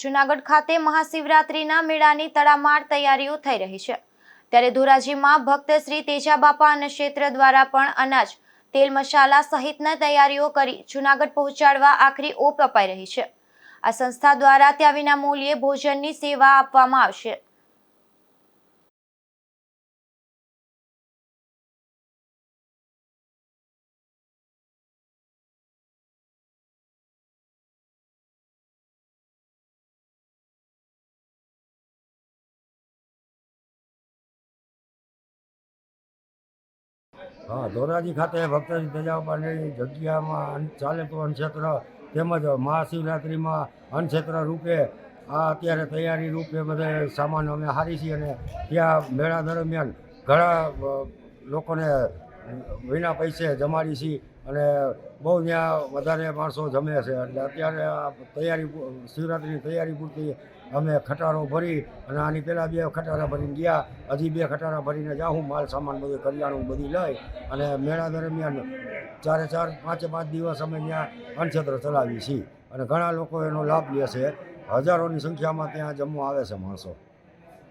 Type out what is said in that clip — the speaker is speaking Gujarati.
જુનાગઢ ખાતે મહાશિવરાત્રિના મેળાની તડામાર તૈયારીઓ થઈ રહી છે. ત્યારે ધોરાજીમાં ભક્ત શ્રી તેજાબાપા અને ક્ષેત્ર દ્વારા પણ અનાજ, તેલ મસાલા સહિતના તૈયારીઓ કરી જુનાગઢ પહોંચાડવા આખરી ઓપ અપાઈ રહી છે. આ સંસ્થા દ્વારા ત્યાં વિના મૂલ્યે ભોજનની સેવા આપવામાં આવશે. હા ધોરાજી ખાતે ભક્તજી તેજાબાની જગ્યામાં ચાલે તો અન્નક્ષેત્ર તેમજ મહાશિવરાત્રિમાં અન્નક્ષેત્ર રૂપે આ અત્યારે તૈયારી રૂપે બધે સામાન અમે હારી છીએ અને ત્યાં મેળા દરમિયાન ઘણા લોકોને વિના પૈસે જમાડી છીએ અને બહુ ત્યાં વધારે માણસો જમે છે. એટલે અત્યારે આ તૈયારી શિવરાત્રિની તૈયારી પૂરતી અમે ખટારો ભરી અને આની પહેલાં બે ખટારા ભરીને ગયા. હજી બે ખટારા ભરીને જાઉં, માલ સામાન બધું કરિયાણું બધી લઈ અને મેળા દરમિયાન ચારે ચાર, પાંચે પાંચ દિવસ અમે ત્યાં અન્નક્ષેત્ર ચલાવીએ છીએ. અને ઘણા લોકો એનો લાભ લે છે. હજારોની સંખ્યામાં ત્યાં જમવા આવે છે માણસો.